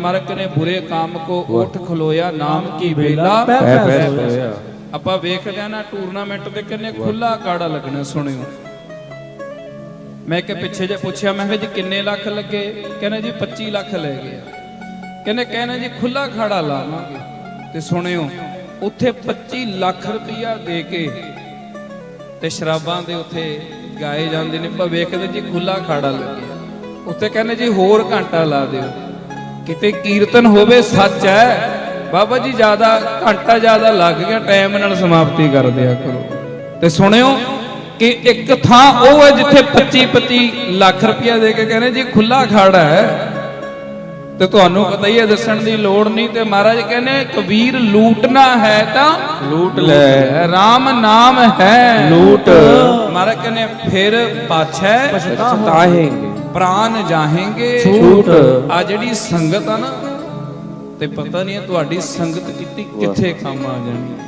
ਮਰਕ ਨੇ ਬੁਰੇ ਕਾਮ ਕੋ ਉਠ ਖਲੋਇਆ ਨਾਮ ਕੀ ਵੇਲਾ? ਆਪਾਂ ਵੇਖਦੇ ਆ ਨਾ ਟੂਰਨਾਮੈਂਟ ਤੇ ਕਿੰਨੇ ਖੁੱਲਾ ਕਾੜਾ ਲੱਗਣਾ ਸੁਣਿਓ। ਮੈਂ ਕਿ ਪਿੱਛੇ ਜੇ ਪੁੱਛਿਆ ਮੈਂ ਕਿਹਾ ਜੀ ਕਿੰਨੇ ਲੱਖ ਲੱਗੇ? ਕਹਿੰਦੇ ਜੀ 25 ਲੱਖ ਲੈ ਗਏ ਕਹਿੰਦੇ ਕਹਿੰਦੇ ਜੀ ਖੁੱਲਾ ਖਾੜਾ ਲਾਵਾਂਗੇ। ਤੇ ਸੁਣਿਓ ਉੱਥੇ 25 ਲੱਖ ਰੁਪਈਆ ਦੇ ਕੇ ਤੇ ਸ਼ਰਾਬਾਂ ਦੇ ਉੱਥੇ ਗਾਏ ਜਾਂਦੇ ਨੇ। ਪਰ ਵੇਖਦੇ ਜੀ ਖੁੱਲਾ ਖਾੜਾ ਲੱਗਿਆ। ਉੱਥੇ ਕਹਿੰਦੇ ਜੀ ਹੋਰ ਘੰਟਾ ਲਾ ਦਿਓ। ਕਿਤੇ ਕੀਰਤਨ ਹੋਵੇ ਸੱਚ ਹੈ ਬਾਬਾ ਜੀ ਜ਼ਿਆਦਾ ਘੰਟਾ ਜ਼ਿਆਦਾ ਲੱਗ ਗਿਆ ਟਾਈਮ ਨਾਲ ਸਮਾਪਤੀ ਕਰ ਦਿਆ ਕਰੋ। ਤੇ ਸੁਣਿਓ ਕਿ ਇੱਕ ਥਾਂ ਉਹ ਹੈ ਜਿੱਥੇ 25 25 ਲੱਖ ਰੁਪਇਆ ਦੇ ਕੇ ਕਹਿੰਦੇ ਜੀ ਖੁੱਲਾ ਖਾੜਾ ਹੈ। ਤੇ ਤੁਹਾਨੂੰ ਪਤਾ ਹੀ ਹੈ ਦੱਸਣ ਦੀ ਲੋੜ ਨਹੀਂ ਤੇ ਮਹਾਰਾਜ ਕਹਿੰਦੇ ਕਬੀਰ ਲੂਟਣਾ ਹੈ ਤਾਂ ਲੂਟ ਲੈ। ਰਾਮ ਨਾਮ ਹੈ। ਲੂਟ। ਮਹਾਰਾਜ ਕਹਿੰਦੇ ਫਿਰ ਪਾਛੈ ਪਛਤਾਹੇਂਗੇ। ਪ੍ਰਾਨ ਜਾਹੇਂਗੇ। ਛੂਟ। ਆ ਜਿਹੜੀ ਸੰਗਤ ਆ ਨਾ ਤੇ ਪਤਾ ਨਹੀਂ ਤੁਹਾਡੀ ਸੰਗਤ ਕਿੱਥੇ ਕੰਮ ਆ ਜਾਣੀ।